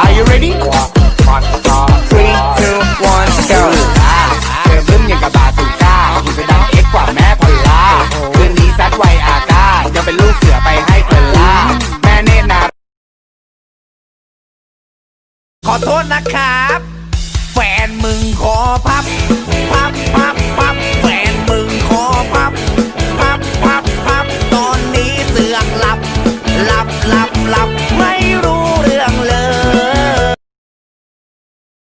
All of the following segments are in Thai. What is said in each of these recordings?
Are you ready three two one go เธอบึ้มยังกับบาซูก้าคุณจะดังเอ็กกว่าแม่พอลล่าคืนนี้ซัดไวอากาศจะเป็นลูกเสือไปให้เธอล่าแม่เนตรนาขอโทษนะครับ แฟนมึงขอพับ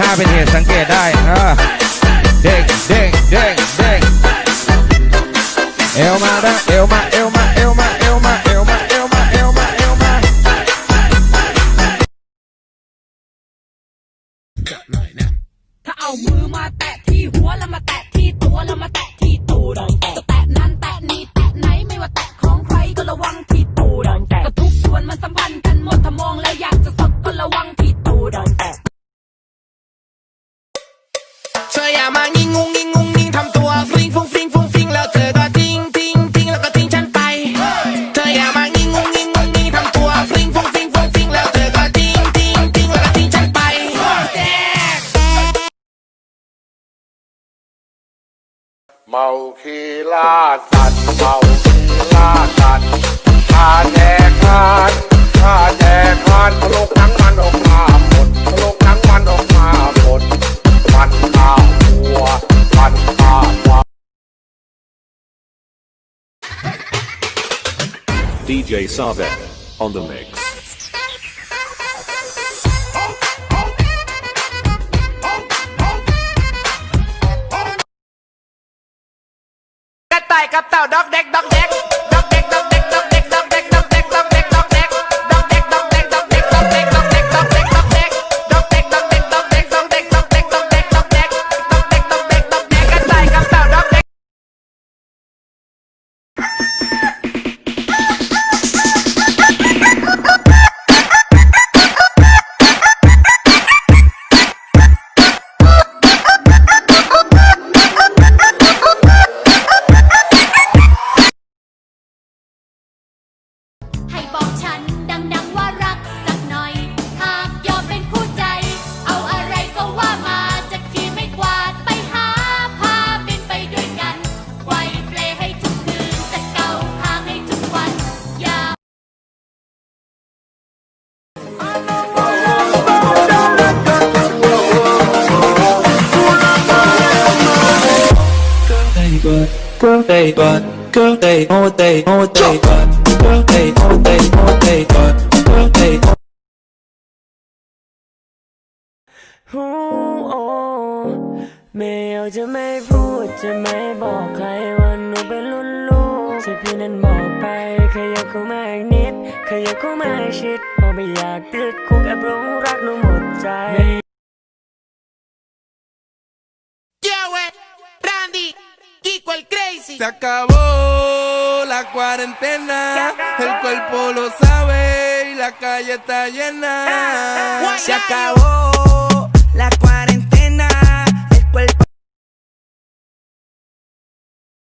ห้าเป็นเหตุสังเกตได้เด้งเด้งเด้งเด้งเอวมานะเอวมาเอวมาเอวมาเอวมาเอวมาเอวมาเอวมาเอวมาถ้าเอามือมาแตะที่หัวแล้วมาแตะที่ตัวแล้วมาแตะที่ตูดจะแตะนั้นแตะนี้แตะไหนไม่ว่าแตะของใครก็ระวังที่ตูดก็ทุก เมาคีล่าสัตว์เมาคีล่าสัตว์ข้าแจกทานข้าแจกทานทะลุทั้งมันออกมาหมดทะลุทั้งมันออกมาหมดมันข้าวัวมันข้าควาย DJ Savek on the mix. กระต่ายกับเต่าด็อกเด็กด็อกเด็กด็อกเด็กด็อก But, girl, they but, girl, they oh they oh they but, girl, they oh they oh they but, girl, they oh หูโอ้ไม่อยากจะไม่พูดจะไม่บอกใครว่าหนูเป็นรุ่นลูกที่พี่นั้นบอกไปแค่อยากเข้ามาอีกนิดแค่อยากเข้ามาชิดพอไม่อยากติดคุกแอบหลงรักหนูหมดใจ Randy, Kiko Se acabó la cuarentena, el cuerpo lo sabe y la calle está llena. Se acabó